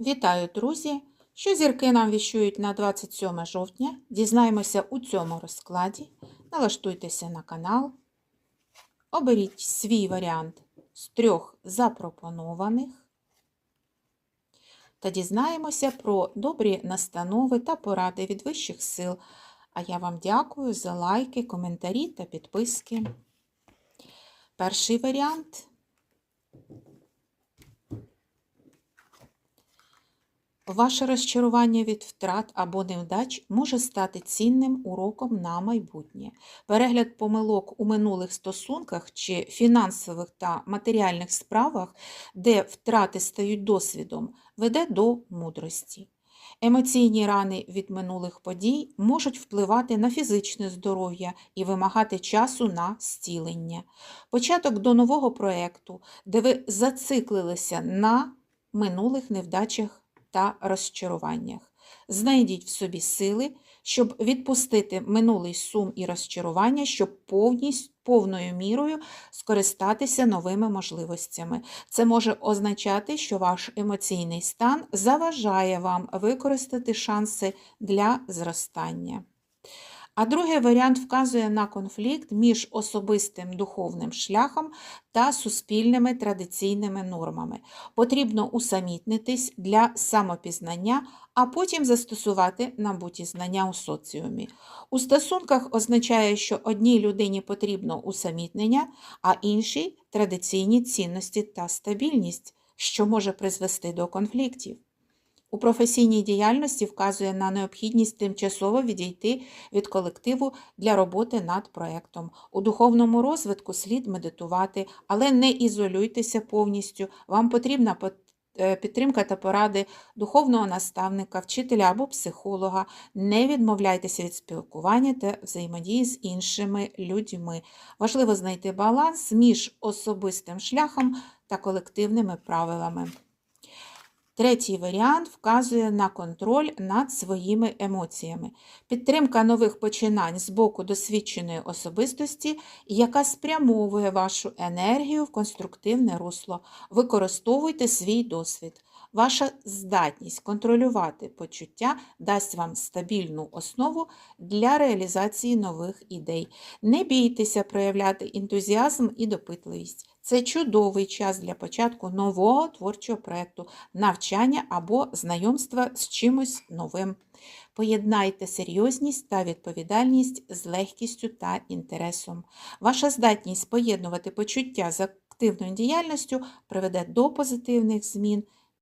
Вітаю, друзі! Що зірки нам віщують на 27 жовтня? Дізнаємося у цьому розкладі. Налаштуйтеся на канал. Оберіть свій варіант з трьох запропонованих. Та дізнаємося про добрі настанови та поради від вищих сил. А я вам дякую за лайки, коментарі та підписки. Перший варіант Ваше розчарування від втрат або невдач може стати цінним уроком на майбутнє. Перегляд помилок у минулих стосунках чи фінансових та матеріальних справах, де втрати стають досвідом, веде до мудрості. Емоційні рани від минулих подій можуть впливати на фізичне здоров'я і вимагати часу на зцілення. Початок до нового проєкту, де ви зациклилися на минулих невдачах та розчаруваннях. Знайдіть в собі сили, щоб відпустити минулий сум і розчарування, щоб повністю повною мірою скористатися новими можливостями. Це може означати, що ваш емоційний стан заважає вам використати шанси для зростання. А другий варіант вказує на конфлікт між особистим духовним шляхом та суспільними традиційними нормами. Потрібно усамітнитись для самопізнання, а потім застосувати набуті знання у соціумі. У стосунках означає, що одній людині потрібно усамітнення, а іншій традиційні цінності та стабільність, що може призвести до конфліктів. У професійній діяльності вказує на необхідність тимчасово відійти від колективу для роботи над проєктом. У духовному розвитку слід медитувати, але не ізолюйтеся повністю. Вам потрібна е, підтримка та поради духовного наставника, вчителя або психолога. Не відмовляйтеся від спілкування та взаємодії з іншими людьми. Важливо знайти баланс між особистим шляхом та колективними правилами. Третій варіант вказує на контроль над своїми емоціями, підтримка нових починань з боку досвідченої особистості, яка спрямовує вашу енергію в конструктивне русло. Використовуйте свій досвід. Ваша здатність контролювати почуття дасть вам стабільну основу для реалізації нових ідей. Не бійтеся проявляти ентузіазм і допитливість. Це чудовий час для початку нового творчого проєкту, навчання або знайомства з чимось новим. Поєднайте серйозність та відповідальність з легкістю та інтересом. Ваша здатність поєднувати почуття з активною діяльністю приведе до позитивних змін